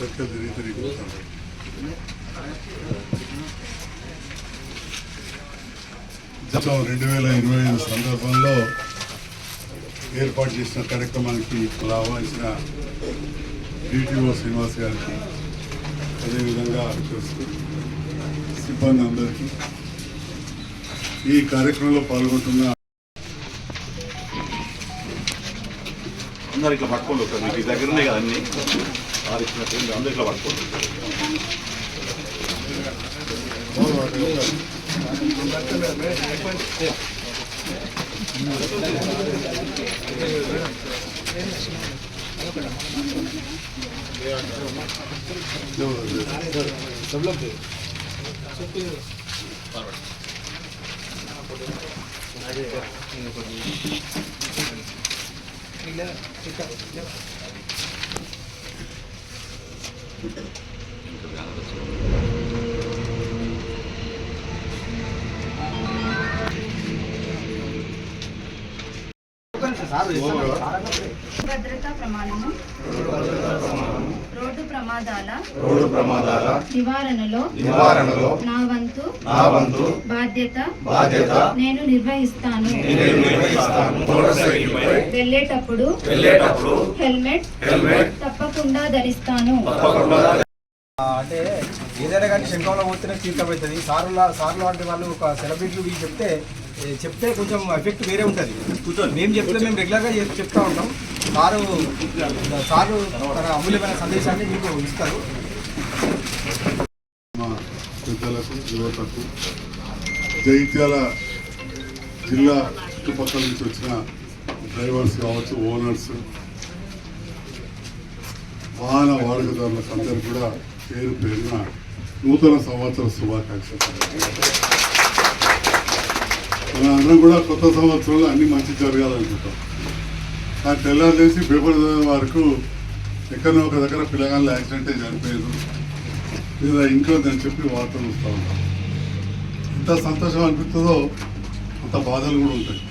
లెక్క తిరిగి రెండు వేల ఇరవై ఐదు సందర్భంలో ఏర్పాటు చేసిన కార్యక్రమానికి ఆహ్వానించిన డిటిఓ శ్రీనివాస్ గారికి అదేవిధంగా సిబ్బంది అందరికీ ఈ కార్యక్రమంలో పాల్గొంటున్న అందరు ఇట్లా పట్టుకోండి ఒకసారి. మీకు ఈ ఉన్నాయి కదా అన్ని వారు ఇచ్చినట్టు మీరు అందరు ఇట్లా పట్టుకోండి భద్రతా ప్రమాణము. రోడ్డు ప్రమాదాల రోడ్డు ప్రమాదాల నివారణలో నివారణలో నా వంతు నా వంతు బాధ్యత బాధ్యత నేను నిర్వహిస్తాను. నేను నిర్వహిస్తాను. వెళ్ళేటప్పుడు వెళ్ళేటప్పుడు హెల్మెట్ హెల్మెట్ తప్పకుండా ధరిస్తాను. అంటే ఏదైనా కానీ శంఖంలో పోతేనే తీర్థమవుతుంది సార్ల సార్లు అంటే వాళ్ళు ఒక సెలబ్రిటీలు వీళ్ళు చెప్తే చెప్తే కొంచెం ఎఫెక్ట్ వేరే ఉంటుంది. కూర్చొని మేము చెప్తే మేము రెగ్యులర్గా చెప్- చెప్తా ఉంటాం. సారు సారు తన అమూల్యమైన సందేశాన్ని మీకు ఇస్తారు. మా పెద్దలకు యువతకు జైత్యాల జిల్లా చుట్టుపక్కల నుంచి వచ్చిన డ్రైవర్స్ కావచ్చు ఓనర్స్ వాహన వాడకదారులకు అందరూ కూడా పేరు పేరున నూతన సంవత్సర శుభాకాంక్షలు. మనందరం కూడా కొత్త సంవత్సరంలో అన్ని మంచి జరగాలనుకుంటాం. ఆ తెల్లారు పేపర్ వరకు ఎక్కడో ఒక దగ్గర పిల్లగాళ్ళు యాక్సిడెంట్ చనిపోయారు లేదా ఇంట్లో అని చెప్పి వార్తలు వస్తూ ఉంటాం ఎంత సంతోషం అనిపిస్తుందో అంత బాధలు కూడా ఉంటాయి.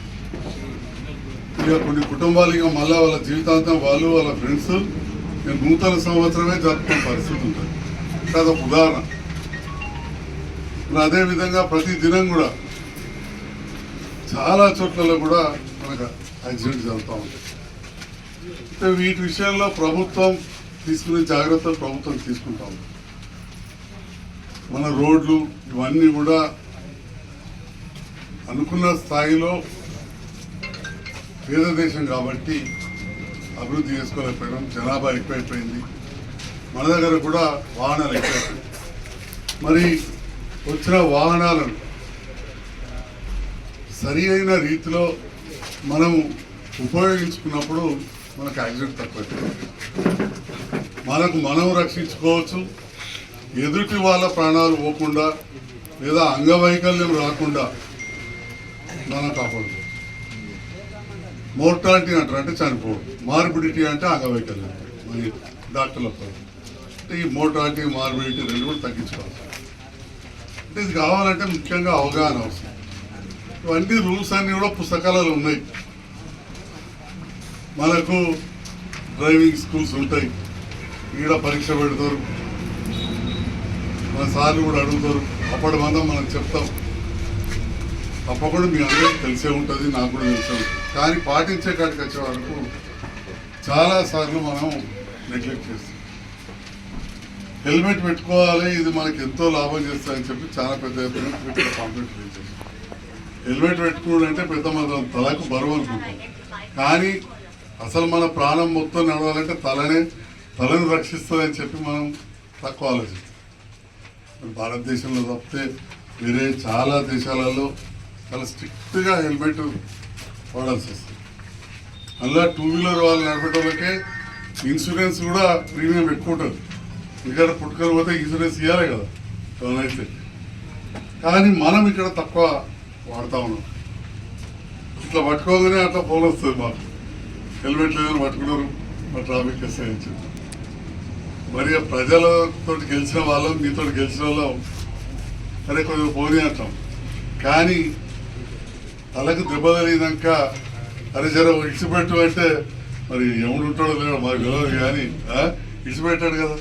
ఇక కొన్ని కుటుంబాలు ఇక మళ్ళీ వాళ్ళ జీవితాంతం వాళ్ళు వాళ్ళ ఫ్రెండ్స్ నూతన సంవత్సరమే జరుపుకునే పరిస్థితి ఉంటుంది. అంటే ఒక ఉదాహరణ. అదేవిధంగా అదే విధంగా ప్రతి దినం కూడా చాలా చోట్లలో కూడా మనకు యాక్సిడెంట్ జరుగుతూ ఉంటాయి. అంటే వీటి విషయంలో ప్రభుత్వం తీసుకునే జాగ్రత్తలు ప్రభుత్వం తీసుకుంటా ఉంది. మన రోడ్లు ఇవన్నీ కూడా అనుకున్న స్థాయిలో పేద దేశం కాబట్టి అభివృద్ధి చేసుకోలేకపోయినాం జనాభా ఎక్కువైపోయింది. మన దగ్గర కూడా వాహనాలు ఎక్కువైపోయాయి మరి వచ్చిన వాహనాలను సరి అయిన రీతిలో మనం ఉపయోగించుకున్నప్పుడు మనకు యాక్సిడెంట్ తక్కువ మనకు మనం రక్షించుకోవచ్చు. ఎదుటి వాళ్ళ ప్రాణాలు పోకుండా లేదా అంగవైకల్యం రాకుండా మనం కాపాడుకోవచ్చు. మోర్టాలిటీ అంటారు అంటే చనిపోవడం. మార్బిడిటీ అంటే అంగవైకల్యం మరి డాక్టర్ల అంటే ఈ మోర్టాలిటీ మార్బిడిటీ రెండు కూడా తగ్గించుకోవాలి. అంటే ఇది కావాలంటే ముఖ్యంగా అవగాహన అవసరం. ఇవన్నీ రూల్స్ అన్నీ కూడా పుస్తకాలలో ఉన్నాయి. మనకు డ్రైవింగ్ స్కూల్స్ ఉంటాయి. ఈడ పరీక్ష పెడతారు. మన సార్లు కూడా అడుగుతారు. అప్పటి మనం మనం చెప్తాం. తప్పకుండా మీ అందరికీ తెలిసే ఉంటుంది నాకు కూడా తెలిసే ఉంటుంది. కానీ పాటించే కాడికి వచ్చే వరకు చాలాసార్లు మనం నెగ్లెక్ట్ చేస్తాం. హెల్మెట్ పెట్టుకోవాలి ఇది మనకి ఎంతో లాభం చేస్తాయని చెప్పి చాలా పెద్ద ఎత్తున కాంప్లైంట్ రిలీజ్ హెల్మెట్ పెట్టుకోవడం అంటే పెద్ద మనం తలకు బరువు అనుకుంటాం. కానీ అసలు మన ప్రాణం మొత్తం నడవాలంటే తలనే తలని రక్షిస్తుందని చెప్పి మనం తక్కువ ఆలోచిస్తాం. భారతదేశంలో తప్పితే వేరే చాలా దేశాలలో చాలా స్ట్రిక్ట్గా హెల్మెట్ వాడాల్సి వస్తుంది. అలా టూ వీలర్ వాళ్ళు నడిపేటోళ్ళకే ఇన్సూరెన్స్ కూడా ప్రీమియం ఎక్కువ ఉంటుంది. ఇక్కడ పుట్టుకలు పోతే ఇన్సూరెన్స్ ఇవ్వాలి కదా అయితే. కానీ మనం ఇక్కడ తక్కువ వాడతా ఉన్నాం. ఇట్లా పట్టుకోగానే అట్లా ఫోన్ వస్తుంది మాకు. హెల్మెట్ లేదని పట్టుకున్నారు మా ట్రాఫిక్ ఎస్ఐ మరి ప్రజలతో గెలిచిన వాళ్ళం మీతో గెలిచిన వాళ్ళం. సరే కొంచెం పోనీ అంటాం. కానీ తలకు దెబ్బ తగిలినాక అరే జర ఇడిచిపెట్టు అంటే మరి ఎవడు ఉంటాడో లేడో మాకు తెలియదు కానీ ఇచ్చిపెట్టాడు ఇడిచిపెట్టాడు కదా.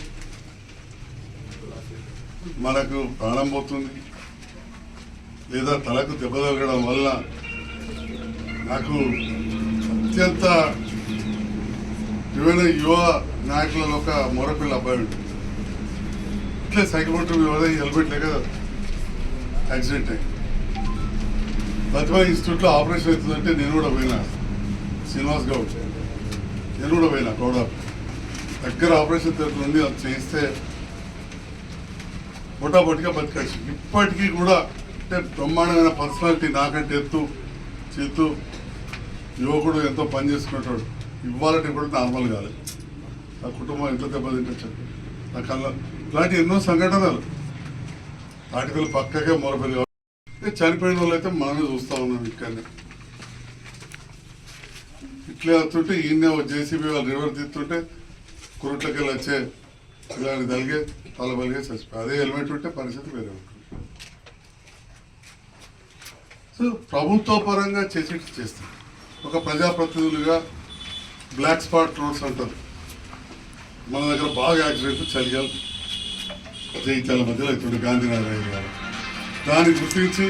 మనకు ప్రాణం పోతుంది. లేదా తలకు దెబ్బ తగలడం వల్ల నాకు అత్యంత యువన యువ నాయకులలో ఒక మొరపిల్ల అబ్బాయి ఇట్లే సైకిల్ పట్టు హెల్మెట్ లేక యాక్సిడెంట్ అయింది. ప్రతిభా ఇన్స్టిట్యూట్లో ఆపరేషన్ అవుతుందంటే నేను కూడా పోయినా. శ్రీనివాస్ గౌడ్ నేను కూడా పోయినా గౌడ. దగ్గర ఆపరేషన్ థియేటర్ నుండి అది చేయిస్తే పొటాపొటిగా బతికాడు ఇప్పటికీ కూడా అంటే బ్రహ్మాండమైన పర్సనాలిటీ నాకంటే ఎత్తు చేతు యువకుడు ఎంతో పని చేసుకుంటాడు. ఇవ్వాలంటే కూడా నార్మల్ కాలేదు నా కుటుంబం ఎంత దెబ్బతింటచ్చు నా కళ్ళ ఇలాంటి ఎన్నో సంఘటనలు. వాటికి పక్కకే మొరపెల్లి చనిపోయిన వాళ్ళు అయితే మనమే చూస్తూ ఉన్నాం ఇక్కడనే. ఇట్లే వస్తుంటే ఈయన జేసీబీ వాళ్ళు రివర్ తీస్తుంటే కురుట్లకి వచ్చే ఇలాంటి తలిగే తల బలిగే చచ్చిపోయి అదే హెల్మెట్ ఉంటే పరిస్థితి వేరే ఉంటుంది. సో ప్రభుత్వ పరంగా చేసేటి చేస్తాం. ఒక ప్రజాప్రతినిధులుగా బ్లాక్ స్పాట్ రోడ్స్ అంటారు. మన దగ్గర బాగా యాక్సిడెంట్ చలిగాలి జైత్యాల మధ్యలో అవుతుండే గాంధీనగర్ ఐదు గారు దాన్ని గుర్తించి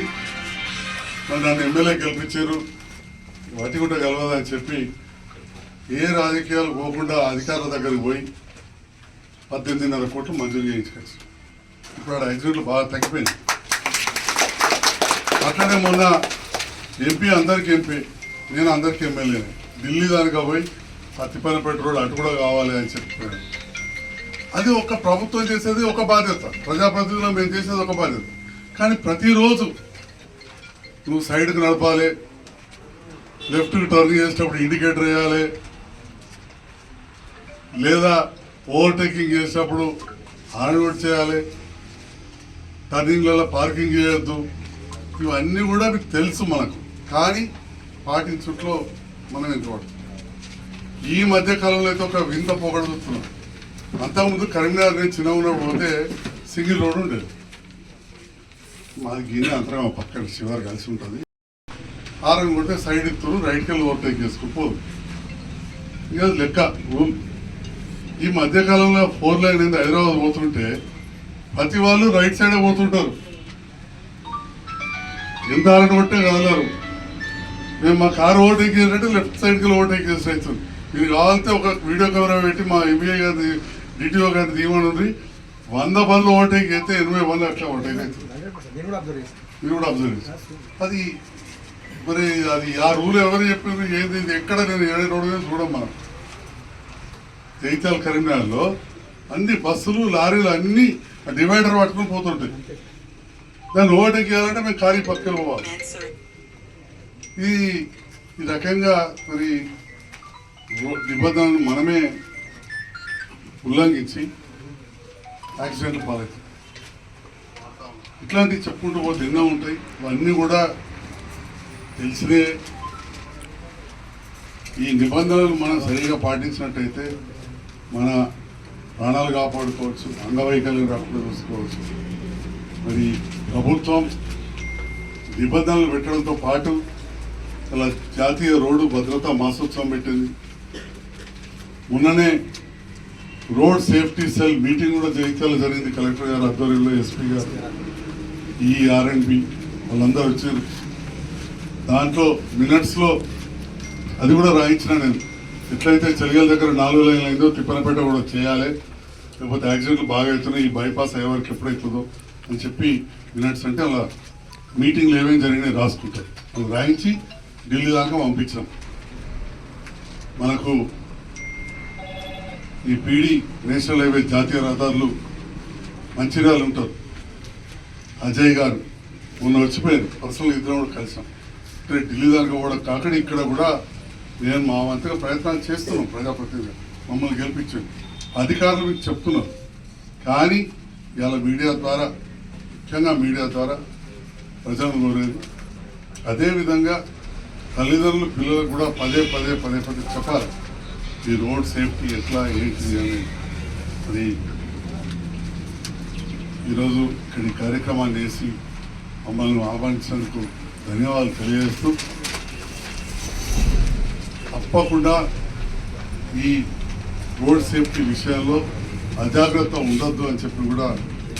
మరి నన్ను ఎమ్మెల్యే గెలిపించారు. వాటి కూడా గెలవదని చెప్పి ఏ రాజకీయాలు పోకుండా అధికారుల దగ్గరికి పోయి పద్దెనిమిదిన్నర కోట్లు మంజూరు చేయించుకోవచ్చు ఇప్పుడు ఆడ యాక్సిడెంట్లు బాగా తగ్గిపోయింది. అట్లనే మొన్న ఎంపీ అందరికీ ఎంపీ నేను అందరికీ ఎమ్మెల్యేని. ఢిల్లీ దానిగా పోయి పత్తిపల్లిపేట రోడ్ అటు కూడా కావాలి అని చెప్పాను అది ఒక ప్రభుత్వం చేసేది ఒక బాధ్యత. ప్రజాప్రతినిధులు మేము చేసేది ఒక బాధ్యత. కానీ ప్రతిరోజు నువ్వు సైడ్కి నడపాలి. లెఫ్ట్కి టర్న్ చేసేటప్పుడు ఇండికేటర్ వేయాలి. లేదా ఓవర్టేకింగ్ చేసేటప్పుడు హార్న్ చేయాలి. టర్నింగ్లలో పార్కింగ్ చేయొద్దు. ఇవన్నీ కూడా మీకు తెలుసు మనకు. కానీ పాటించుట్లో మనం ఇంకోటి. ఈ మధ్య కాలంలో అయితే ఒక వింత పొగడుతున్నాం అంతకుముందు కరీంనగర్ నేను చిన్న ఉన్నప్పుడు పోతే సింగిల్ రోడ్ ఉండేది. మాది గిన్నె అంతరం పక్కన శివారు కలిసి ఉంటుంది. ఆరం కొడితే సైడ్ ఇస్తున్నారు రైట్కి వెళ్ళి ఓవర్టేక్ చేసుకుపోదు ఇక లెక్క రూల్ ఈ మధ్యకాలంలో ఫోర్ లైన్ అనేది హైదరాబాద్ పోతుంటే ప్రతి వాళ్ళు రైట్ సైడే పోతుంటారు. ఎంత ఆరని కొట్టే కదలరు. మేము మా కారు ఓవర్టేక్ చేసినట్టు లెఫ్ట్ సైడ్కి వెళ్ళి ఓవర్టేక్ చేసి అవుతుంది మీరు కావాలంటే ఒక వీడియో కెమెరా పెట్టి మా ఎంబీఏ గారి డిటిఓ గారి దీవెన ఉంది. వంద పనులు ఓవర్టేక్ అయితే ఎనభై పనులు అట్లా ఓవర్టేక్ అవుతుంది మీరు కూడా అబ్జర్వ్ అది మరి అది ఆ రూల్ ఎవరు చెప్పింది ఏంది? ఎక్కడ నేను ఏడే రోడ్డు మీద చూడం మనం. జైతాల్ కరీంనగర్లో అన్ని బస్సులు లారీలు అన్ని డివైడర్ పట్టుకుని పోతుంటాయి. దాన్ని ఓవర్టేక్ చేయాలంటే మేము ఖాళీ పక్కన పోవాలి. ఇది ఈ రకంగా మరి నిబంధనలు మనమే ఉల్లంఘించి యాక్సిడెంట్ పాలవుతాయి ఇట్లాంటివి చెప్పుకుంటూ పోతే ఎన్నో ఉంటాయి. ఇవన్నీ కూడా తెలిసినే ఈ నిబంధనలు మనం సరిగా పాటించినట్టయితే మన ప్రాణాలు కాపాడుకోవచ్చు అంగవైకల్యం రాకుండా చూసుకోవచ్చు. మరి ప్రభుత్వం నిబంధనలు పెట్టడంతో పాటు అలా జాతీయ రోడ్డు భద్రతా మాసోత్సవం పెట్టింది. మొన్ననే రోడ్ సేఫ్టీ సెల్ మీటింగ్ కూడా జగిత్యాల జరిగింది కలెక్టర్ గారు ఆధ్వర్యంలో ఎస్పీ గారు. ఈ ఆర్ఎండ్బి వాళ్ళందరూ వచ్చారు దాంట్లో మినిట్స్లో అది కూడా రాయించిన నేను. ఎట్లయితే చలిగల దగ్గర నాలుగు లైన్లు అయిందో తిప్పనపేట కూడా చేయాలి. లేకపోతే యాక్సిడెంట్లు బాగా అవుతున్నాయి ఈ బైపాస్ అయ్యే వరకు ఎప్పుడైతుందో అని చెప్పి మినిట్స్ అంటే అలా మీటింగ్లు ఏమేమి జరిగినాయి రాసుకుంటారు అది రాయించి ఢిల్లీ దాకా పంపించాం. మనకు ఈ పీడీ నేషనల్ హైవే జాతీయ రహదారులు మంచిర్యాలు ఉంటారు. అజయ్ గారు మొన్న వచ్చిపోయారు. పర్సనల్ ఇద్దరం కూడా కలిసాం. అంటే ఢిల్లీ దాకా కూడా కాకడ ఇక్కడ కూడా నేను మా వంతుగా ప్రయత్నాలు చేస్తున్నాం ప్రజాప్రతినిధి మమ్మల్ని గెలిపించండి. అధికారులు మీకు చెప్తున్నారు. కానీ ఇవాళ మీడియా ద్వారా ముఖ్యంగా మీడియా ద్వారా ప్రజలను కోరేది అదేవిధంగా తల్లిదండ్రులు పిల్లలకు కూడా పదే పదే పదే పదే చెప్పాలి. ఈ రోడ్ సేఫ్టీ ఎట్లా ఏంటి అనేది. అది ఈరోజు ఇక్కడ కార్యక్రమాన్ని చేసి మమ్మల్ని ఆహ్వానించినందుకు ధన్యవాదాలు తెలియజేస్తూ తప్పకుండా ఈ రోడ్ సేఫ్టీ విషయంలో అజాగ్రత్త ఉండొద్దు అని చెప్పి కూడా